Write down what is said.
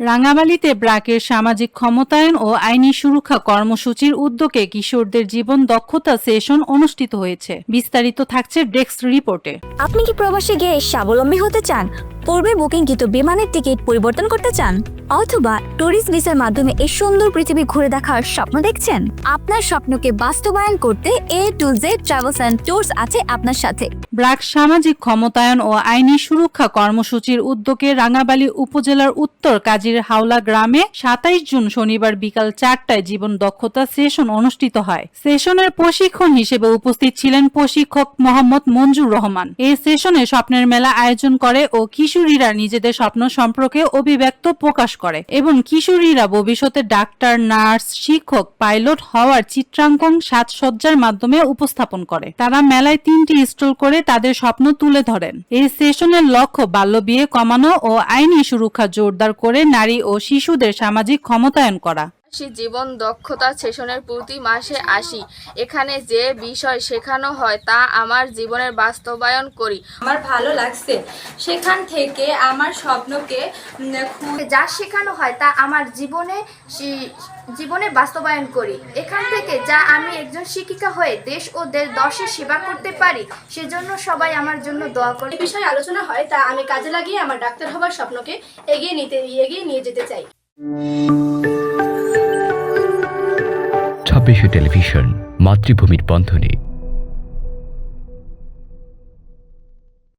রাঙামালিতে ব্র্যাকের সামাজিক ক্ষমতায়ন ও আইনি সুরক্ষা কর্মসূচির উদ্যোগে কিশোরদের জীবন দক্ষতা সেশন অনুষ্ঠিত হয়েছে। বিস্তারিত থাকছে ডেস্ক রিপোর্টে। আপনি কি প্রবাসী গিয়ে স্বাবলম্বী হতে চান? পূর্বে বুকিংকৃত বিমানের টিকিট পরিবর্তন করতে চান, অথবা ট্যুরিস্ট ভিসার মাধ্যমে এই সুন্দর পৃথিবী ঘুরে দেখার স্বপ্ন দেখছেন? আপনার স্বপ্নকে বাস্তবায়ন করতে A to Z travels and tours আছে আপনার সাথে। ব্র্যাক সামাজিক ক্ষমতায়ন ও আইনি সুরক্ষা কর্মসূচির উদ্যোগে রাঙাবালী উপজেলার উত্তর কাজীর হাওলা গ্রামে সাতাইশ জুন শনিবার বিকাল চারটায় জীবন দক্ষতা সেশন অনুষ্ঠিত হয়। সেশনের প্রশিক্ষণ হিসেবে উপস্থিত ছিলেন প্রশিক্ষক মোহাম্মদ মঞ্জুর রহমান। এই সেশনে স্বপ্নের মেলা আয়োজন করে ও কিশোরীরা নিজেদের স্বপ্ন সম্পর্কে অভিব্যক্ত প্রকাশ করে এবং কিশোরীরা ভবিষ্যতে ডাক্তার, নার্স, শিক্ষক, পাইলট হওয়ার চিত্রাঙ্কন সাজসজ্জার মাধ্যমে উপস্থাপন করে। তারা মেলায় তিনটি স্টল করে তাদের স্বপ্ন তুলে ধরেন। এই সেশনের লক্ষ্য বাল্যবিয়ে কমানো ও আইনি সুরক্ষা জোরদার করে নারী ও শিশুদের সামাজিক ক্ষমতায়ন করা। জীবন দক্ষতা সেশনের প্রতি মাসে আসি এখানে যে বিষয় শেখানো হয় তা আমার জীবনের বাস্তবায়ন করি। আমার ভালো লাগছে। সেখান থেকে আমার স্বপ্নকে যা শেখানো হয় তা আমার জীবনে জীবনে বাস্তবায়ন করি। এখান থেকে যা আমি একজন শিক্ষিকা হয়ে দেশ ও দেশ দশের সেবা করতে পারি সেজন্য সবাই আমার জন্য দোয়া করে। বিষয়ে আলোচনা হয় তা আমি কাজে লাগিয়ে আমার ডাক্তার হবার স্বপ্নকে এগিয়ে নিতে এগিয়ে নিয়ে যেতে চাই। ছাব্বিশে টেলিভিশন মাতৃভূমির বন্ধনে।